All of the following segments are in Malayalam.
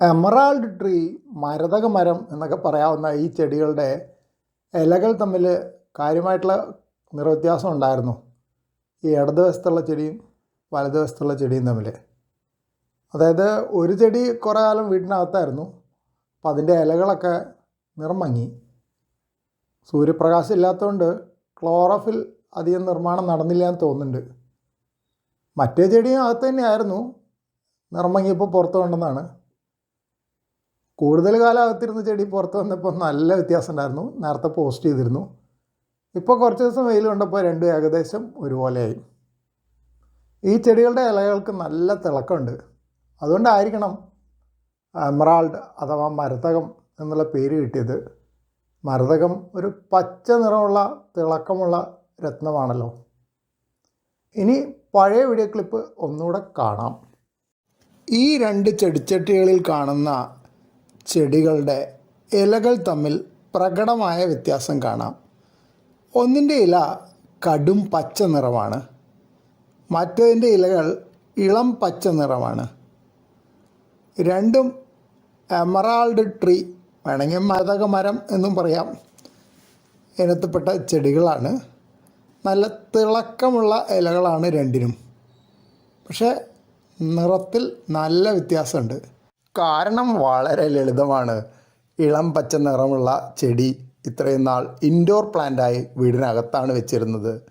എമറാൾഡ് ട്രീ മരതക മരം എന്നൊക്കെ പറയാവുന്ന ഈ ചെടികളുടെ ഇലകൾ തമ്മിൽ കാര്യമായിട്ടുള്ള നിറവ്യത്യാസം ഉണ്ടായിരുന്നു. ഈ ഇടതുവശത്തുള്ള ചെടിയും വലതുവശത്തുള്ള ചെടിയും തമ്മിൽ. അതായത് ഒരു ചെടി കുറേ കാലം വീട്ടിനകത്തായിരുന്നു അപ്പോൾ അതിന്റെ ഇലകളൊക്കെ നിറം മങ്ങി സൂര്യപ്രകാശം ഇല്ലാത്തതുകൊണ്ട് ക്ലോറോഫിൽ അധികം നിർമ്മാണം നടന്നില്ല എന്ന് തോന്നുന്നുണ്ട്. മറ്റേ ചെടിയും അകത്ത് തന്നെയായിരുന്നു. നിറം മങ്ങിയപ്പോൾ പുറത്ത് കൊണ്ടെന്നാണ് കൂടുതൽ കാലം അകത്തിരുന്ന ചെടി പുറത്ത് വന്നപ്പോൾ നല്ല വ്യത്യാസം ഉണ്ടായിരുന്നു നേരത്തെ പോസ്റ്റ് ചെയ്തിരുന്നു. ഇപ്പോൾ കുറച്ച് ദിവസം വെയിൽ കണ്ടപ്പോൾ രണ്ടും ഏകദേശം ഒരുപോലെയായി. ഈ ചെടികളുടെ ഇലകൾക്ക് നല്ല തിളക്കമുണ്ട്. അതുകൊണ്ടായിരിക്കണം എമറാൾഡ് അഥവാ മരതകം എന്നുള്ള പേര് കിട്ടിയത്. മരതകം ഒരു പച്ച നിറമുള്ള തിളക്കമുള്ള രത്നമാണല്ലോ. ഇനി പഴയ വീഡിയോ ക്ലിപ്പ് ഒന്നുകൂടെ കാണാം. ഈ രണ്ട് ചെടിച്ചട്ടികളിൽ കാണുന്ന ചെടികളുടെ ഇലകൾ തമ്മിൽ പ്രകടമായ വ്യത്യാസം കാണാം. ഒന്നിന്റെ ഇല കടും പച്ച നിറമാണ്. മറ്റതിന്റെ ഇലകൾ ഇളം പച്ച നിറമാണ്. രണ്ടും എമറാൾഡ് ട്രീ വേണമെങ്കിൽ മതക മരം എന്നും പറയാം ഇനത്തിൽപ്പെട്ട ചെടികളാണ്. നല്ല തിളക്കമുള്ള ഇലകളാണ് രണ്ടിനും. പക്ഷേ നിറത്തിൽ നല്ല വ്യത്യാസമുണ്ട്. കാരണം വളരെ ലളിതമാണ്. ഇളം പച്ച നിറമുള്ള ചെടി ഇത്രയും നാൾ ഇൻഡോർ പ്ലാന്റായി വീടിനകത്താണ് വെച്ചിരുന്നത്.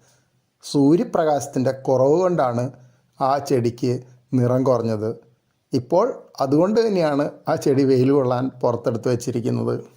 സൂര്യപ്രകാശത്തിന്റെ കുറവ് കൊണ്ടാണ് ആ ചെടിക്ക് നിറം കുറഞ്ഞത്. ഇപ്പോൾ അതുകൊണ്ട് തന്നെയാണ് ആ ചെടി വെയിൽ കൊള്ളാൻ പുറത്തെടുത്ത് വെച്ചിരിക്കുന്നത്.